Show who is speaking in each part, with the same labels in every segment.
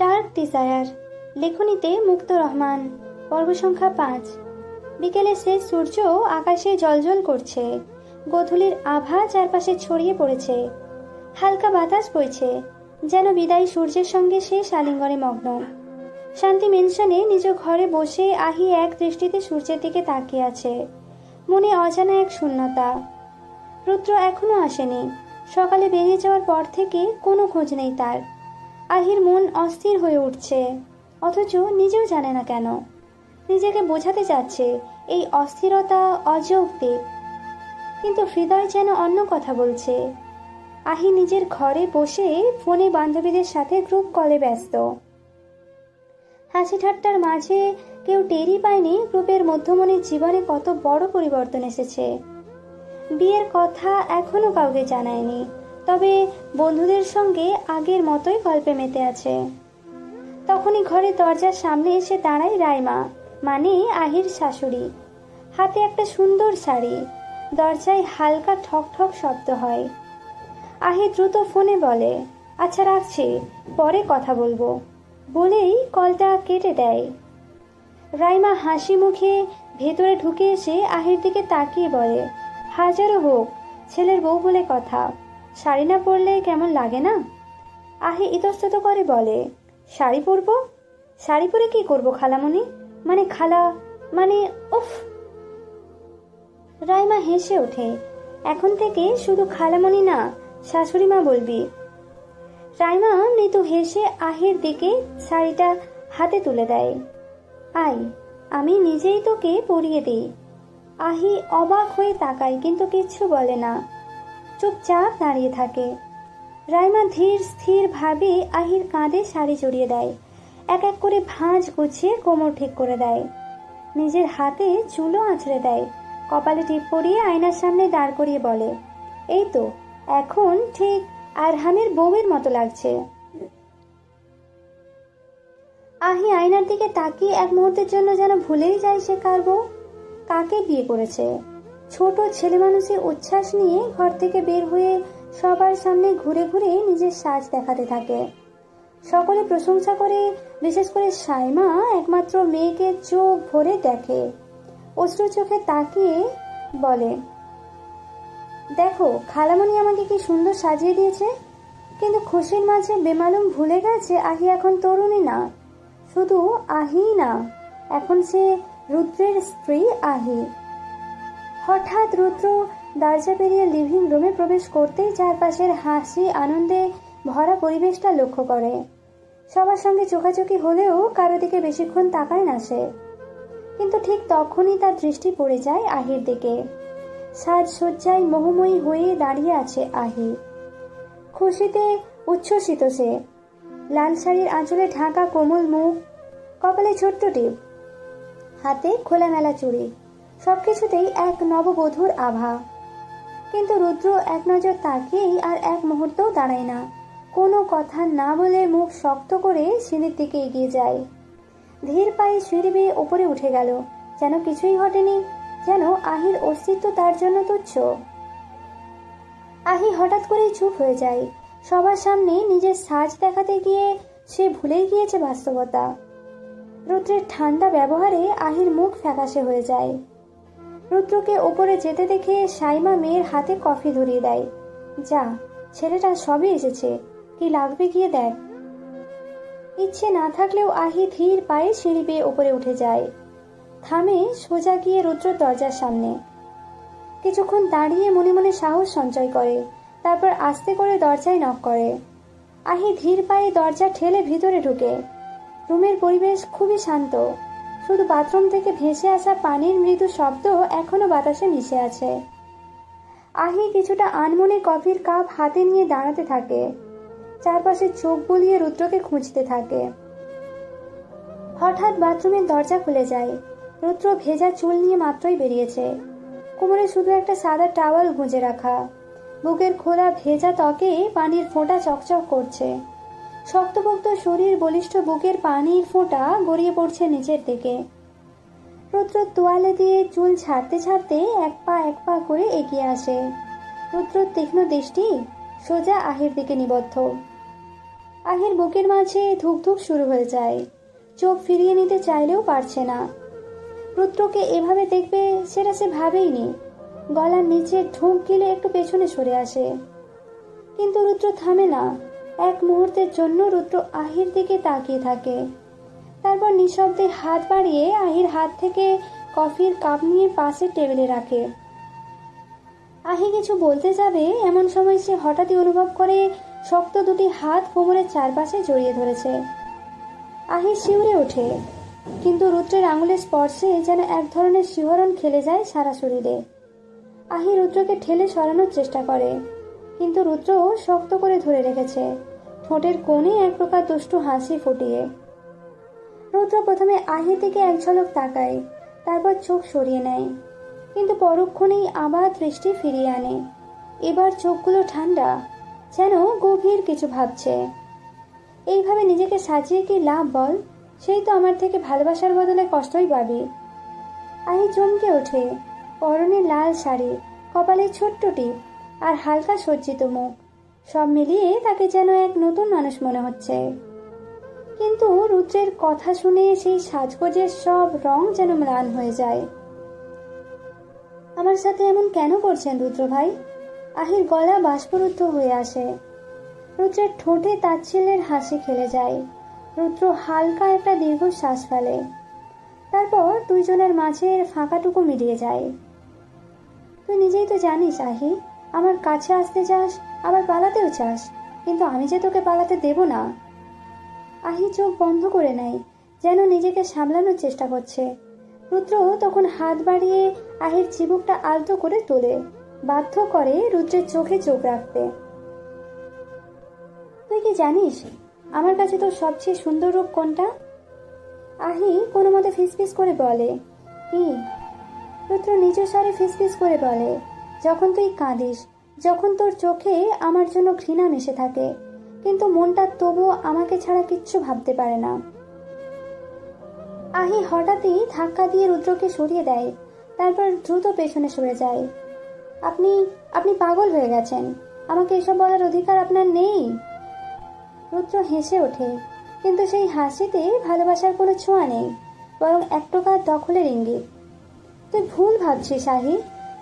Speaker 1: Dark desire, লেখনীতে মুক্ত রহমান, পর্ব সংখ্যা পাঁচ। বিকেলে শেষ সূর্য আকাশে জলজল করছে, গোধূলির আভা চারপাশে ছড়িয়ে পড়েছে, হালকা বাতাস বইছে, যেন বিদায়ী সূর্যের সঙ্গে সে আলিঙ্গনে মগ্ন। শান্তি মেনশনে নিজ ঘরে বসে আহি এক দৃষ্টিতে সূর্যের দিকে তাকিয়ে আছে, মনে অজানা এক শূন্যতা। রুদ্র এখনও আসেনি, সকালে বেরিয়ে যাওয়ার পর থেকে কোনো খোঁজ নেই তার। আহির মন অস্থির হয়ে উঠছে, অথচ নিজেও জানে না কেন। নিজেকে বোঝাতে চাচ্ছে এই অস্থিরতা অযৌক্তিক। কিন্তু হৃদয় যেন অন্য কথা বলছে। আহি নিজের ঘরে বসে ফোনে বান্ধবীদের সাথে গ্রুপ কলে ব্যস্ত। হাসি ঠাট্টার মাঝে কেউ টেরই পায়নি গ্রুপের মধ্যমণির জীবনে কত বড় পরিবর্তন এসেছে। বিয়ের কথা এখনও কাউকে জানায়নি। তবে বন্ধুদের সঙ্গে আগের মতোই গল্পে মেতে আছে। তখনই ঘরের দরজার সামনে এসে দাঁড়ায় রাইমা মানে আহির শাশুড়ি। হাতে একটা সুন্দর শাড়ি, দরজায় হালকা ঠক ঠক শব্দ হয়। আহি দ্রুত ফোনে বলে আচ্ছা রাখছি, পরে কথা বলব। বলেই কলটা কেটে দেয়। রাইমা হাসি মুখে ভেতরে ঢুকে এসে আহির দিকে তাকিয়ে বলে, হাজারো হোক, ছেলের বউ বলে কথা। শাড়ি না পরলে কেমন লাগে না? আহি ইতস্তত করে বলে, শাড়ি পরবো? শাড়ি পরে কি করব খালামণি মানে খালা মানে উফ! রাইমা হেসে ওঠে, এখন থেকে শুধু খালামণি না, শাশুড়ি মা বলবি। রাইমা মৃদু হেসে আহির দিকে শাড়িটা হাতে তুলে দেয়। আই, আমি নিজেই তোকে পরিয়ে দিই। আহি অবাক হয়ে তাকায়, কিন্তু কিচ্ছু বলে না। চুপচাপ দাঁড়িয়ে থাকে। রাইমা ধীর, স্থির ভাবে আহির কাঁধে শাড়ি জড়িয়ে দেয়। এক এক করে ভাঁজ গুছিয়ে কোমর ঠিক করে দেয়। নিজের হাতে চুলও আঁচড়ে দেয়। কপালে টিপ পরিয়ে আয়নার সামনে দাঁড় করিয়ে বলে, এই তো, এখন ঠিক আরহামের বউয়ের মতো লাগছে। আহি আয়নার দিকে তাকিয়ে এক মুহূর্তের জন্য যেন ভুলেই যায় সে কার বউ? কাকে বিয়ে করেছে? ছোট ছেলে মানুষের উচ্ছ্বাস নিয়ে ঘর থেকে বের হয়ে সবার সামনে ঘুরে ঘুরে নিজের সাজ দেখাতে থাকে। সকলে প্রশংসা করে, বিশেষ করে সাইমা একমাত্র মেয়েকে চোখ ভরে দেখে। অশ্রু চোখে তাকিয়ে বলে, দেখো, খালামণি আমাকে কি সুন্দর সাজিয়ে দিয়েছে। কিন্তু খুশির মাঝে বেমালুম ভুলে গেছে আহি এখন তরুণী না। শুধু আহি না, এখন সে রুদ্রের স্ত্রী আহি। হঠাৎ রুদ্র দরজা পেরিয়ে লিভিং রুমে প্রবেশ করতেই চারপাশের হাসি, আনন্দে ভরা পরিবেশটা লক্ষ্য করে। সবার সঙ্গে চোখাচোখি হলেও কারও দিকে বেশিক্ষণ তাকায় না সে। কিন্তু ঠিক তখনই তার দৃষ্টি পড়ে যায় আহির দিকে। সাজসজ্জায় মোহময়ী হয়ে দাঁড়িয়ে আছে আহি খুশিতে উচ্ছ্বসিত সে। লাল শাড়ির আঁচলে ঢাকা কোমল মুখ, কপালে ছোট্ট টিপ। হাতে খোলামেলা চুড়ি। সবকিছুতেই এক নববধূর আভা। কিন্তু রুদ্র এক নজর তাকিয়েই আর এক মুহূর্তও দাঁড়ায় না। কোনো কথা না বলে মুখ শক্ত করে সিঁড়ির দিকে এগিয়ে যায়। ধীর পায়ে সিঁড়ি বেয়ে ওপরে উঠে গেল। যেন কিছুই ঘটেনি, যেন আহির অস্তিত্ব তার জন্য তুচ্ছ। আহি হঠাৎ করেই চুপ হয়ে যায়। সবার সামনে নিজের সাজ দেখাতে গিয়ে সে ভুলেই গিয়েছে বাস্তবতা। রুদ্রের ঠান্ডা ব্যবহারে আহির মুখ ফ্যাকাশে হয়ে যায়। রুদ্রকে ওপরে যেতে দেখে সাইমা মেয়ের হাতে কফি ধরিয়ে দেয়। যা, ছেলেটা সবই এসেছে। কি লাগবে গিয়ে দেখ। ইচ্ছে না থাকলেও আহি ধীর পায়ে সিঁড়ি বেয়ে ওপরে উঠে যায়। থামে সোজা গিয়ে রুদ্র দরজার সামনে। কিছুক্ষণ দাঁড়িয়ে মনে মনে সাহস সঞ্চয় করে। তারপর আস্তে করে দরজায় নক করে। আহি ধীর পায়ে দরজা ঠেলে ভিতরে ঢুকে। রুমের পরিবেশ খুবই শান্ত। শুধু বাথরুম থেকে ভেসে আসা পানির মৃদু শব্দ এখনও বাতাসে মিশে আছে। আহি কিছুটা আনমনে কফির কাপ হাতে নিয়ে দাঁড়াতে থাকে। চারপাশে চোখ বুলিয়ে রুদ্রকে খুঁজতে থাকে। হঠাৎ বাথরুমের দরজা খুলে যায়। রুদ্র ভেজা চুল নিয়ে মাত্রই বেরিয়েছে। কোমরে শুধু একটা সাদা টাওয়াল গুঁজে রাখা। বুকের খোলা ভেজা ত্বকে পানির ফোঁটা চকচক করছে। শক্তপোক্ত শরীর বলিষ্ঠ বুকের পানির ফোঁটা গড়িয়ে পড়ছে নিচের দিকে। রুদ্র তোয়ালে দিয়ে চুল ছাড়তে ছাড়তে এক পা এক পা করে এগিয়ে আসে। রুদ্র তীক্ষ্ণ দৃষ্টি সোজা আহির দিকে নিবদ্ধ। আহির বুকের মাঝে ধুক ধুক শুরু হয়ে যায়। চোখ ফিরিয়ে নিতে চাইলেও পারছে না। রুদ্রকে এভাবে দেখবে সেটা সে ভাবেইনি গলার নিচে ঢোক গিলে একটু পেছনে সরে আসে। কিন্তু রুদ্র থামে না। এক মুহূর্তের জন্য রুদ্র আহির দিকে তাকিয়ে থাকে। তারপর নিঃশব্দে হাত বাড়িয়ে আহির হাত থেকে কফির কাপ নিয়ে পাশের টেবিলে রাখে। আহি কিছু বলতে যাবে, এমন সময় সে হঠাৎই অনুভব করে শক্ত দুটি হাত কোমরের চারপাশে জড়িয়ে ধরেছে। আহি শিউরে ওঠে, কিন্তু রুদ্রের আঙুলের স্পর্শে যেন এক ধরনের শিহরণ খেলে যায় সারা শরীরে। আহি রুদ্রকে ঠেলে সরানোর চেষ্টা করে। কিন্তু রুদ্র শক্ত করে ধরে রেখেছে। ঠোঁটের কোণে এক প্রকার দুষ্টু হাসি ফুটিয়ে। রুদ্র প্রথমে আহির দিকে এক ঝলক তাকায়, তারপর চোখ সরিয়ে নেয়। কিন্তু পরক্ষণেই আবার দৃষ্টি ফিরিয়ে আনে। এবার চোখগুলো ঠান্ডা, যেন গভীর কিছু ভাবছে। এইভাবে নিজেকে সাজিয়ে কি লাভ বল? সেই তো আমার থেকে ভালোবাসার বদলে কষ্টই পাবি। আহি চমকে ওঠে, পরনে লাল শাড়ি, কপালে ছোট্ট টিপ। আর হালকা সজ্জিত মুখ। সব মিলিয়ে তাকে যেন এক নতুন মানুষ মনে হচ্ছে। কিন্তু রুদ্রের কথা শুনে সেই সাজগোজের সব রং যেন ম্লান হয়ে যায়। আমার সাথে এমন কেন করছেন রুদ্র ভাই? আহির গলা বাষ্পরুদ্ধ হয়ে আসে। রুদ্রের ঠোঁটে তাচ্ছিল্যের হাসি খেলে যায়। রুদ্র হালকা একটা দীর্ঘ শ্বাস ফেলে। তারপর দুইজনের মাঝের ফাঁকাটুকু মিলিয়ে যায়। তুই নিজেই তো জানিস, আহি। আমার কাছে আসতে চাস, আবার পালাতেও চাস। কিন্তু আমি যে তোকে পালাতে দেব না। আহি চোখ বন্ধ করে নেয়, যেন নিজেকে সামলানোর চেষ্টা করছে। রুদ্র তখন হাত বাড়িয়ে আহির চিবুকটা আলতো করে তোলে। বাধ্য করে রুদ্রের চোখে চোখ রাখতে। তুই কি জানিস, আমার কাছে তোর সবচেয়ে সুন্দর রূপ কোনটা? আহি কোনো মতে ফিসফিস করে বলে, কি? রুদ্র নিজ স্বরে ফিসফিস করে বলে যখন তুই কাঁদিস, যখন তোর চোখে আমার জন্য ঘৃণা মিশে থাকে, কিন্তু মনটা তবুও আমাকে ছাড়া কিচ্ছু ভাবতে পারে না। আহি হঠাৎই ধাক্কা দিয়ে রুদ্রকে সরিয়ে দেয়, তারপর দ্রুত পেছনে সরে যায়। আপনি আপনি পাগল হয়ে গেছেন, আমাকে এসব বলার অধিকার আপনার নেই। রুদ্র হেসে ওঠে, কিন্তু সেই হাসিতে ভালোবাসার কোনো ছোঁয়া নেই, বরং এক প্রকার দখলের ইঙ্গিত। তুই ভুল ভাবছিস, আহি।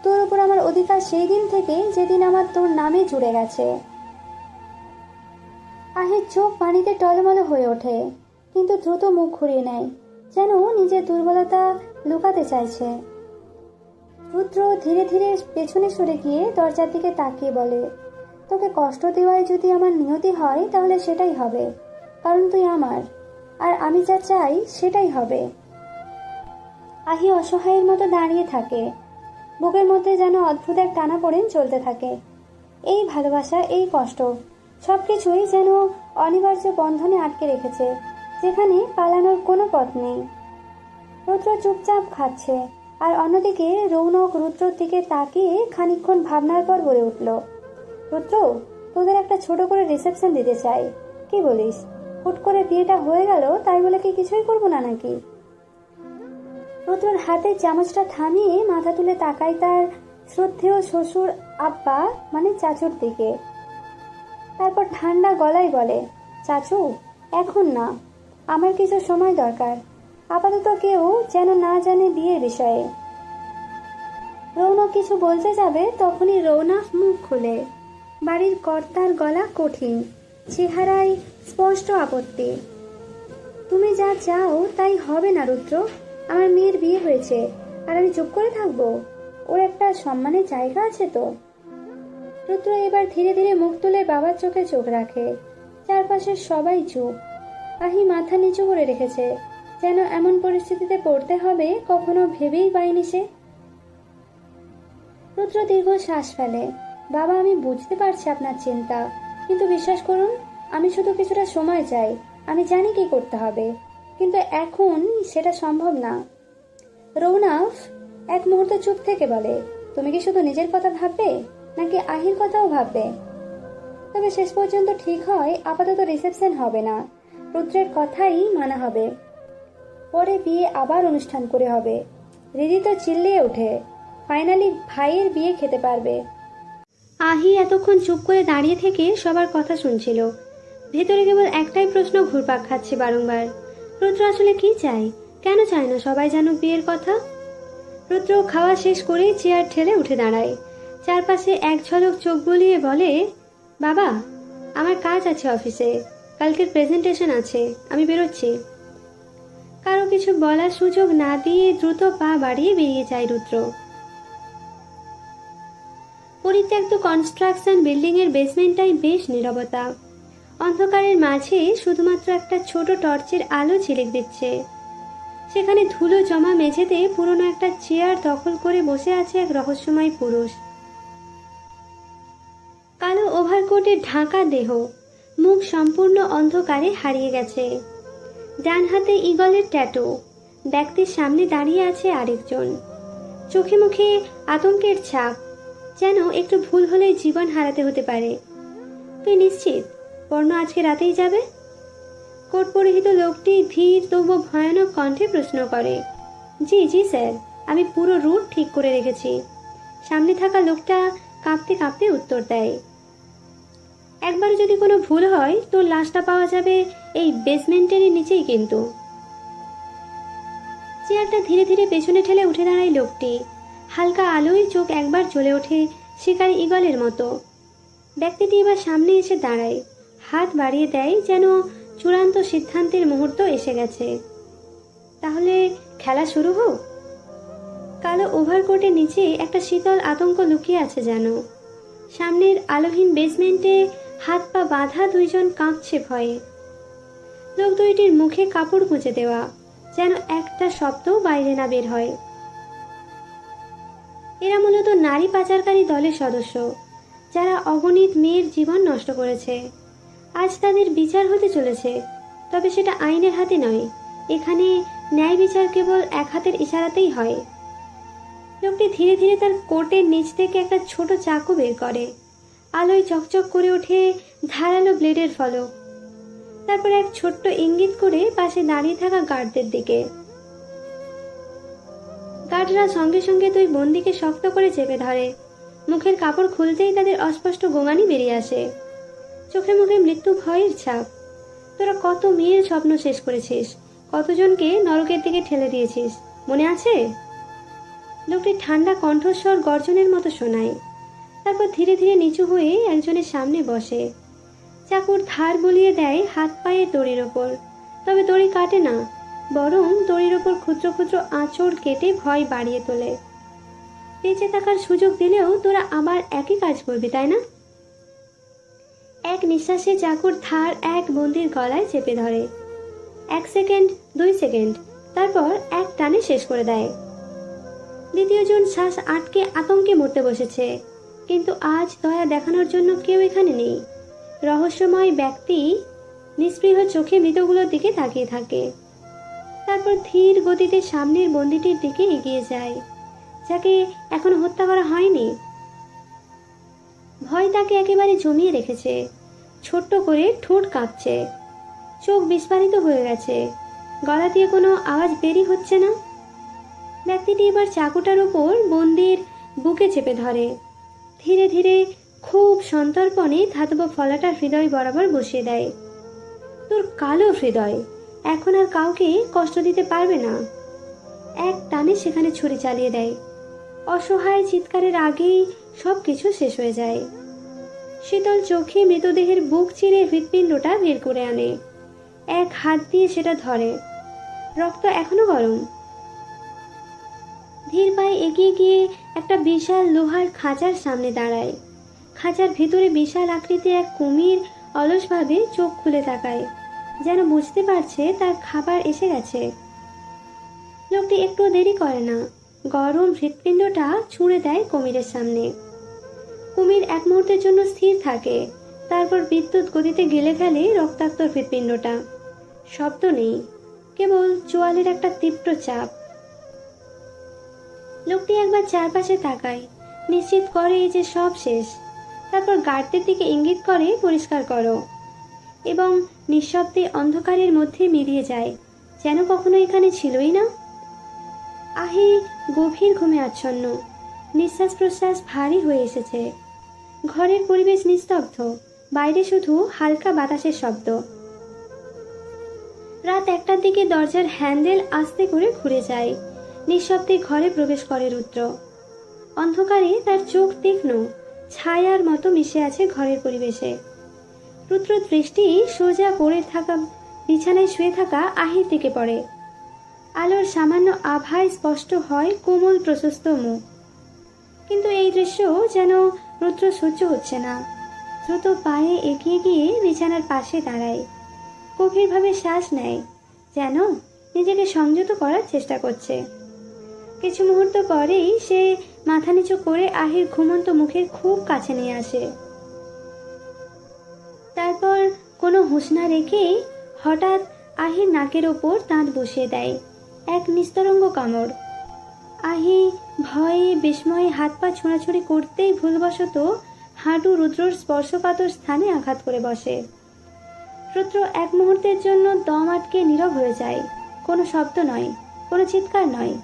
Speaker 1: তোর উপর আমার অধিকার সেই দিন থেকে যেদিন আমার তোর নামে জুড়ে গেছে। আহির চোখ পানিতে টলমল হয়ে ওঠে, কিন্তু দ্রুত মুখ ঘুরিয়ে নেয়, যেন নিজের দুর্বলতা লুকাতে চাইছে। রুদ্র ধীরে ধীরে পেছনে সরে গিয়ে দরজার দিকে তাকিয়ে বলে, তোকে কষ্ট দেওয়াই যদি আমার নিয়তি হয়, তাহলে সেটাই হবে, কারণ তুই আমার, আর আমি যা চাই সেটাই হবে। আহি অসহায়ের মতো দাঁড়িয়ে থাকে বুকের মধ্যে যেন অদ্ভুত এক টানা পড়েন চলতে থাকে। এই ভালোবাসা, এই কষ্ট সব কিছুই যেন অনিবার্য বন্ধনে আটকে রেখেছে, যেখানে পালানোর কোনো পথ নেই। রুদ্র চুপচাপ খাচ্ছে আর অন্যদিকে রৌনক রুদ্রর দিকে তাকিয়ে খানিকক্ষণ ভাবনার পর বলে উঠল, রুদ্র, তোদের একটা ছোট করে রিসেপশন দিতে চাই। কি বলিস? হুট করে বিয়েটা হয়ে গেল, তাই বলে কি কিছুই করব না নাকি? রুদ্রর হাতে চামচটা থামিয়ে মাথা তুলে তাকাই তার শ্রদ্ধেয় শ্বশুর আব্বা মানে চাচুর দিকে। তারপর ঠান্ডা গলায় বলে, চাচু, এখন না। আমার কিছু সময় দরকার। আপাতত কেউ যেন না জানে বিয়ের বিষয়ে। রৌনক কিছু বলতে যাবে তখনই রৌনক মুখ খুলে। বাড়ির কর্তার গলা কঠিন, চেহারায় স্পষ্ট আপত্তি। তুমি যা চাও তাই হবে না, রুদ্র। আমার মেয়ের বিয়ে হয়েছে, আর আমি চুপ করে থাকব? ওর একটা সম্মানের জায়গা আছে তো? রুদ্র এবার ধীরে ধীরে মুখ তুলে বাবার চোখে চোখ রাখে। চারপাশের সবাই চুপ। আহি মাথা নিচু করে রেখেছে। যেন এমন পরিস্থিতিতে পড়তে হবে, কখনো ভেবেই পায়নি সে। রুদ্র দীর্ঘ শ্বাস ফেলে। বাবা, আমি বুঝতে পারছি আপনার চিন্তা। কিন্তু বিশ্বাস করুন, আমি শুধু কিছুটা সময় চাই। আমি জানি কি করতে হবে। কিন্তু এখন সেটা সম্ভব না। রৌনাফ এক মুহূর্ত চুপ থেকে বলে, তুমি কি শুধু নিজের কথা ভাববে, নাকি আহির কথাও ভাববে? তবে শেষ পর্যন্ত ঠিক হয়, আপাতত রিসেপশন হবে না। রুদ্রের কথাই মানা হবে। পরে বিয়ে আবার অনুষ্ঠান করে হবে। রিদি তো চিল্লিয়ে ওঠে, ফাইনালি ভাইয়ের বিয়ে খেতে পারবে। আহি এতক্ষণ চুপ করে দাঁড়িয়ে থেকে সবার কথা শুনছিল। ভেতরে কেবল একটাই প্রশ্ন ঘুরপাক খাচ্ছে বারংবার। রুদ্র আসলে কি চায়? কেন চায় না? সবাই জানুক বিয়ের কথা। রুদ্র খাওয়া শেষ করে চেয়ার ঠেলে উঠে দাঁড়ায়। চারপাশে এক ঝলক চোখ বুলিয়ে বলে, বাবা, আমার কাজ আছে অফিসে। কালকের প্রেজেন্টেশন আছে। আমি বেরোচ্ছি। কারও কিছু বলার সুযোগ না দিয়ে দ্রুত পা বাড়িয়ে বেরিয়ে যায় রুদ্র। পরিত্যক্ত কনস্ট্রাকশন বিল্ডিং এর বেসমেন্টটাই বেশ নীরবতা। অন্ধকারের মাঝে শুধুমাত্র একটা ছোট টর্চের আলো ঝিলিক দিচ্ছে। সেখানে ধুলো জমা মেঝেতে পুরনো একটা চেয়ার দখল করে বসে আছে এক রহস্যময় পুরুষ। কালো ওভারকোটের ঢাকা দেহ, মুখ সম্পূর্ণ অন্ধকারে হারিয়ে গেছে। ডান হাতে ইগলের ট্যাটু, ব্যক্তির সামনে দাঁড়িয়ে আছে আরেকজন। চোখে মুখে আতঙ্কের ছাপ, যেন একটু ভুল হলেই জীবন হারাতে হতে পারে। তুই নিশ্চিত? পর্ণ আজকে রাতেই যাবে? কোট পরিহিত লোকটি ধীর তবু ভয়ানক কণ্ঠে প্রশ্ন করে। জি জি, স্যার, আমি পুরো রুট ঠিক করে রেখেছি। সামনে থাকা লোকটা কাঁপতে কাঁপতে উত্তর দেয়। একবার যদি কোনো ভুল হয় তোর লাশটা পাওয়া যাবে এই বেসমেন্টেরই নিচেই কিন্তু। চেয়ারটা ধীরে ধীরে পেছনে ঠেলে উঠে দাঁড়ায় লোকটি। হালকা আলোয় চোখ একবার চলে ওঠে শিকারী ইগলের মতো। ব্যক্তিটি এবার সামনে এসে দাঁড়ায়। হাত বাড়িয়ে দেয় যেন চূড়ান্ত সিদ্ধান্তের মুহূর্ত এসে গেছে। তাহলে খেলা শুরু হোক? কালো ওভারকোটের নিচে একটা শীতল আতঙ্ক লুকিয়ে আছে যেন। সামনের আলোহীন বেসমেন্টে হাত পা বাঁধা দুইজন কাঁপছে ভয়ে। লোক দুইটির মুখে কাপড় গুঁজে দেওয়া যেন একটা শব্দও বাইরে না বের হয়। এরা মূলত নারী পাচারকারী দলের সদস্য, যারা অগণিত মেয়ের জীবন নষ্ট করেছে। আজ তাদের বিচার হতে চলেছে। তবে সেটা আইনের হাতে নয়। এখানে ন্যায় বিচার কেবল এক হাতের ইশারাতেই হয়। লোকটি ধীরে ধীরে তার কোটের নিচ থেকে একটা ছোট চাকু বের করে। আলোয় চকচক করে ওঠে ধারালো ব্লেডের ফলক। তারপর এক ছোট্ট ইঙ্গিত করে পাশে দাঁড়িয়ে থাকা গার্ডদের দিকে। গার্ডরা সঙ্গে সঙ্গে দুই বন্দিকে শক্ত করে চেপে ধরে। মুখের কাপড় খুলতেই তাদের অস্পষ্ট গোঙানি বেরিয়ে আসে। চোখে মুখে মৃত্যু ভয়ের ছাপ। তোরা কত মেয়ের স্বপ্ন শেষ করেছিস, কতজনকে নরকের দিকে ঠেলে দিয়েছিস, মনে আছে? লোকটি ঠান্ডা কণ্ঠস্বর গর্জনের মতো শোনায়। তারপর ধীরে ধীরে নিচু হয়ে একজনের সামনে বসে। চাকুর ধার বলিয়ে দেয় হাত পায়ে দড়ির ওপর। তবে দড়ি কাটে না, বরং দড়ির ওপর ক্ষুদ্র ক্ষুদ্র আঁচড় কেটে ভয় বাড়িয়ে তোলে। বেঁচে থাকার সুযোগ দিলেও তোরা আবার একই কাজ করবি, তাই না? এক নিঃশ্বাসে চাকুর ধার এক বন্দির গলায় চেপে ধরে। এক সেকেন্ড, দুই সেকেন্ড, তারপর এক টানে শেষ করে দেয়। দ্বিতীয়জন শ্বাস আটকে আতঙ্কে মরতে বসেছে। কিন্তু আজ দয়া দেখানোর জন্য কেউ এখানে নেই। রহস্যময় ব্যক্তি নিস্পৃহ চোখে মৃতগুলোর দিকে তাকিয়ে থাকে। তারপর ধীর গতিতে সামনের বন্দিটির দিকে এগিয়ে যায়, যাকে এখনও হত্যা করা হয়নি। ভয় তাকে একেবারে জমিয়ে রেখেছে। ছোট্ট করে ঠোঁট কাঁপছে। চোখ বিস্ফারিত হয়ে গেছে। গলা দিয়ে কোনো আওয়াজ বেরি হচ্ছে না। ব্যক্তিটি এবার চাকুটার ওপর বন্দির বুকে চেপে ধরে। ধীরে ধীরে খুব সন্তর্পণে ধাতব ফলাটার হৃদয় বরাবর বসিয়ে দেয়। তোর কালো হৃদয়, এখন আর কাউকে কষ্ট দিতে পারবে না। এক টানে সেখানে ছুরি চালিয়ে দেয়। অসহায় চিৎকারের আগেই সব কিছু শেষ হয়ে যায়। শীতল চোখে মৃতদেহের বুক চিরে হৃৎপিণ্ডটা বের করে আনে। এক হাত দিয়ে সেটা ধরে। রক্ত এখনও গরম। ধীর পায়ে এগিয়ে গিয়ে একটা বিশাল লোহার খাঁচার সামনে দাঁড়ায়। খাঁচার ভিতরে বিশাল আকৃতির এক কুমির অলসভাবে চোখ খুলে তাকায়, যেন বুঝতে পারছে তার খাবার এসে গেছে। লোকটি একটু দেরি করে না। গরম হৃৎপিণ্ডটা ছুঁড়ে দেয় কুমিরের সামনে। কুমির এক মুহূর্তের জন্য স্থির থাকে। তারপর বিদ্যুৎ গতিতে গেলে ফেলে রক্তাক্ত হৃৎপিণ্ডটা। শব্দ নেই, কেবল চোয়ালের একটা তীব্র চাপ। লোকটি একবার চারপাশে তাকায়, নিশ্চিত করে যে সব শেষ। তারপর গার্ডদের দিকে ইঙ্গিত করে, পরিষ্কার করো। এবং নিঃশব্দে অন্ধকারের মধ্যে মিলিয়ে যায়, যেন কখনো এখানে ছিলই না। আহি গভীর ঘুমে আচ্ছন্ন, নিঃশ্বাস প্রশ্বাস ভারী হয়ে এসেছে। ঘরের পরিবেশ নিস্তব্ধ। বাইরে শুধু হালকা বাতাসের শব্দ। রাত একটার দিকে দরজার হ্যান্ডেল আস্তে করে ঘুরে যায়। নিঃশব্দে ঘরে প্রবেশ করে রুদ্র। অন্ধকারে তার চোখ তীক্ষ্ণ, ছায়ার মতো মিশে আছে ঘরের পরিবেশে। রুদ্র দৃষ্টি সোজা পড়ে থাকা, বিছানায় শুয়ে থাকা আহির দিকে পড়ে। আলোর সামান্য আভায় স্পষ্ট হয় কোমল প্রশস্ত মুখ। কিন্তু এই দৃশ্য যেন রুদ্র সহ্য হচ্ছে না। দ্রুত পায়ে এগিয়ে গিয়ে বিছানার পাশে দাঁড়ায়। গভীরভাবে শ্বাস নেয়, যেন নিজেকে সংযত করার চেষ্টা করছে। কিছু মুহূর্ত পরেই সে মাথা নিচু করে আহির ঘুমন্ত মুখের খুব কাছে নিয়ে আসে। তারপর কোনো হুঁশ না রেখেই হঠাৎ আহির নাকের ওপর দাঁত বসিয়ে দেয়, এক নিস্তরঙ্গ কামড়। আহি ভয়ে বিস্ময়ে হাত পা ছোঁড়াছুড়ি করতেই ভুলবশত হাঁটু রুদ্রর স্পর্শকাতর স্থানে আঘাত করে বসে। রুদ্র এক মুহূর্তের জন্য দম আটকে নীরব হয়ে যায়। কোনো শব্দ নয়, কোনো চিৎকার নয়,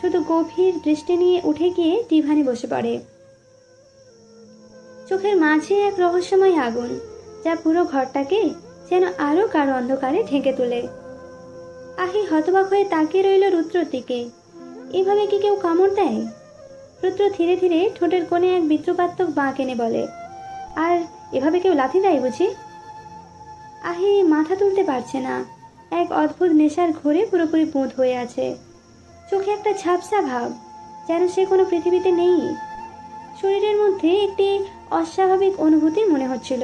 Speaker 1: শুধু গভীর দৃষ্টি নিয়ে উঠে গিয়ে ডিভানে বসে পড়ে। চোখের মাঝে এক রহস্যময় আগুন, যা পুরো ঘরটাকে যেন আরও কারও অন্ধকারে ঢেকে তোলে। আহি হতবাক হয়ে তাকিয়ে রইল রুদ্রর দিকে। এভাবে কি কেউ কামড় দেয়? রুদ্র ধীরে ধীরে ঠোঁটের কোণে এক বিদ্রুপাত্মক বাঁক এনে বলে, আর এভাবে কেউ লাথি দেয় বুঝি? আহে, মাথা তুলতে পারছে না। এক অদ্ভুত নেশার ঘোরে পুরোপুরি বুঁদ হয়ে আছে। চোখে একটা ঝাপসা ভাব, যেন সে কোনো পৃথিবীতে নেই। শরীরের মধ্যে একটি অস্বাভাবিক অনুভূতি মনে হচ্ছিল,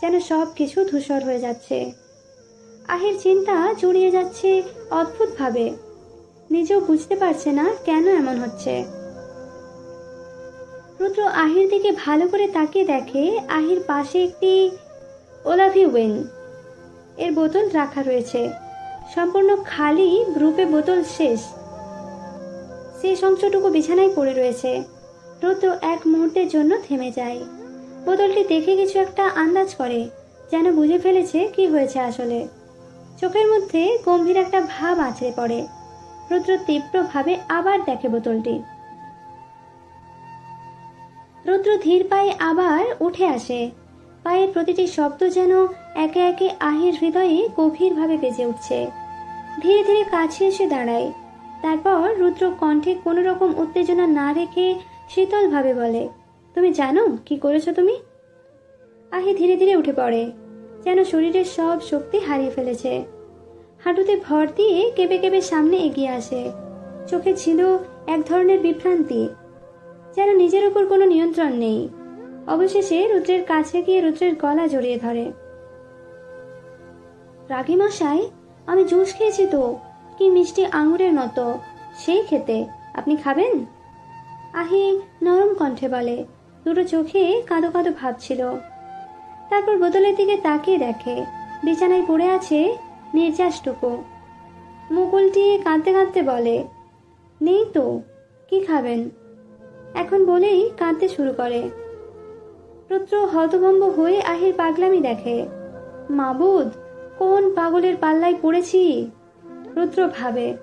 Speaker 1: যেন সব কিছু ধূসর হয়ে যাচ্ছে। আহির চিন্তা জড়িয়ে যাচ্ছে অদ্ভুতভাবে। নিজেও বুঝতে পারছে না কেন এমন হচ্ছে। রুদ্র আহির দিকে ভালো করে তাকিয়ে দেখে আহির পাশে একটি ওলাভি ওয়েন এর বোতল রাখা রয়েছে। সম্পূর্ণ খালি গ্রুপে বোতল শেষ। শেষ অংশটুকু বিছানায় পড়ে রয়েছে। রুদ্র এক মুহূর্তের জন্য থেমে যায়। বোতলটি দেখে কিছু একটা আন্দাজ করে, যেন বুঝে ফেলেছে কি হয়েছে আসলে। চোখের মধ্যে গম্ভীর একটা ভাব আছড়ে পড়ে। রুদ্র তীব্রভাবে আবার দেখে বোতলটি। রুদ্র ধীর পায়ে আবার উঠে আসে। পায়ের প্রতিটি শব্দ যেন একে একে আহির হৃদয়ে গভীরভাবে বেজে উঠছে। ধীরে ধীরে কাছে এসে দাঁড়ায়। তারপর রুদ্র কণ্ঠে কোনো রকম উত্তেজনা না রেখে শীতলভাবে বলে, তুমি জানো কি করেছ তুমি? আহি ধীরে ধীরে উঠে পড়ে, যেন শরীরের সব শক্তি হারিয়ে ফেলেছে। হাঁটুতে ভর দিয়ে কেঁপে কেঁপে সামনে এগিয়ে আসে। চোখে ছিল এক ধরনের বিভ্রান্তি, যেন নিজের উপর কোনো নিয়ন্ত্রণ নেই। অবশেষে রুদ্রের কাছে গিয়ে রুদ্রের গলা জড়িয়ে ধরে। রাগি মশাই, আমি জুস খেয়েছি তো। কি মিষ্টি আঙুরের মতো। সেই খেতে, আপনি খাবেন? আহি নরম কণ্ঠে বলে। দুটো চোখে কাঁদো কাঁদো ভাব ছিল। তারপর বোতলের দিকে তাকিয়ে দেখে, বিছানায় পড়ে আছে নির্যাসটুকু। মুকুলটি কাঁদতে কাঁদতে বলে, নেই তো, কি খাবেন? এখন বলেই কাঁদতে শুরু করে। রুদ্র হতভম্ব হয়ে আহির পাগলামি দেখে, মাবুদ, কোন পাগলের পাল্লায় পড়েছি? রুদ্র ভাবে,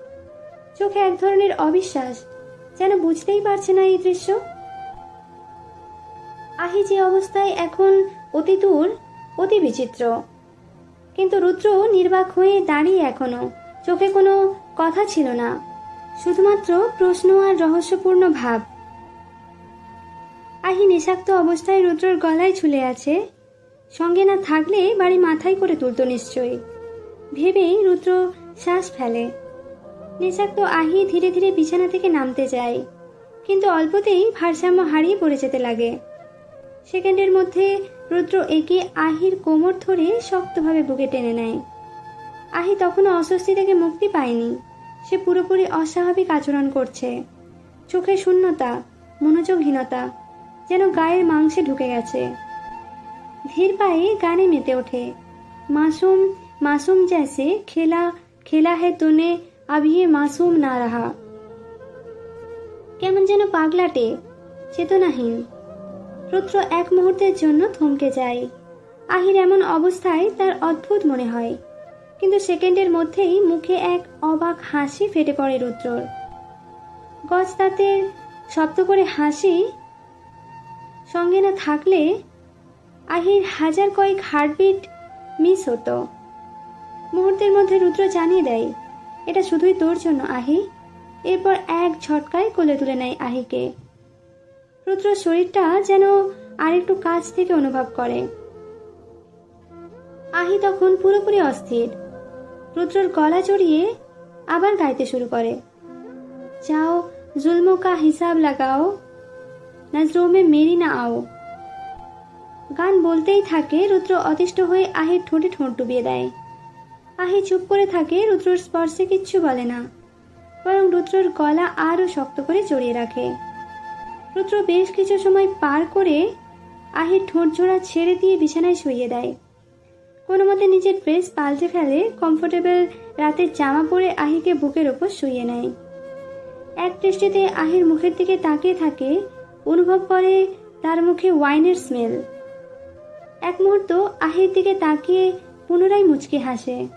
Speaker 1: চোখে এক ধরনের অবিশ্বাস, যেন বুঝতেই পারছে না এই দৃশ্য। আহি যে অবস্থায় এখন অতি দূর, অতি বিচিত্র। কিন্তু রুদ্র নির্বাক হয়ে দাঁড়িয়ে এখনও। চোখে কোনো কথা ছিল না। শুধুমাত্র প্রশ্ন আর রহস্যপূর্ণ ভাব। আহি নেশাক্ত অবস্থায় রুদ্রর গলায় ঝুলে আছে। সঙ্গে না থাকলে বাড়ি মাথায় করে তুলত নিশ্চয়ই। ভেবেই রুদ্র শ্বাস ফেলে। নেশাক্ত আহি ধীরে ধীরে বিছানা থেকে নামতে যায়। কিন্তু অল্পতেই ভারসাম্য হারিয়ে পড়ে যেতে লাগে। সেকেন্ডের মধ্যে রুদ্র একে আহির কোমর ধরে শক্তভাবে বুকে টেনে নেয়। আহি তখনও অস্বস্তি থেকে মুক্তি পায়নি। সে পুরোপুরি অস্বাভাবিক আচরণ করছে। চোখে শূন্যতা, মনোযোগহীনতা, যেন গায়ের মাংসে ঢুকে গেছে। ধীর পায়ে গানে মেতে ওঠে। মাসুম মাসুম জ্যাসে খেলা খেলা হে তুনে আবিয়ে মাসুম না রাহা। কেমন যেন পাগলাটে, চেতনাহীন। রুদ্র এক মুহূর্তের জন্য থমকে যায়। আহির এমন অবস্থায় তার অদ্ভুত মনে হয়। কিন্তু সেকেন্ডের মধ্যেই মুখে এক অবাক হাসি ফেটে পড়ে রুদ্রর। গজ দাঁতের শব্দ করে হাসি, সঙ্গে না থাকলে আহির হাজার কয়েক হার্টবিট মিস হতো। মুহূর্তের মধ্যে রুদ্র জানিয়ে দেয়, এটা শুধুই তোর জন্য, আহি। এরপর এক ঝটকায় কোলে তুলে নেয় আহিকে। রুদ্র শরীরটা যেন আরেকটু কাছ থেকে অনুভব করে। আহি তখন পুরোপুরি অস্থির। রুদ্রর গলা জড়িয়ে আবার গাইতে শুরু করে। যাও জুলমো কা হিসাব লাগাও। না নজরোমে মেরি না আও। গান বলতেই থাকে, রুদ্র অতিষ্ঠ হয়ে আহির ঠোঁটে ঠোঁট ডুবিয়ে দেয়। আহি চুপ করে থাকে, রুদ্রর স্পর্শে কিচ্ছু বলে না। বরং রুদ্রর গলা আরও শক্ত করে জড়িয়ে রাখে। রুদ্র বেশ কিছু সময় পার করে আহির ঠোঁট জোড়া ছেড়ে দিয়ে বিছানায় শুইয়ে দেয়। কোনো মতে নিজের ড্রেস পাল্টে ফেলে কমফোর্টেবল রাতের জামা পরে আহিকে বুকের ওপর শুইয়ে নেয়। এক দৃষ্টিতে আহির মুখের দিকে তাকিয়ে থাকে, অনুভব করে তার মুখে ওয়াইনের স্মেল। এক মুহূর্ত আহির দিকে তাকিয়ে পুনরায় মুচকে হাসে।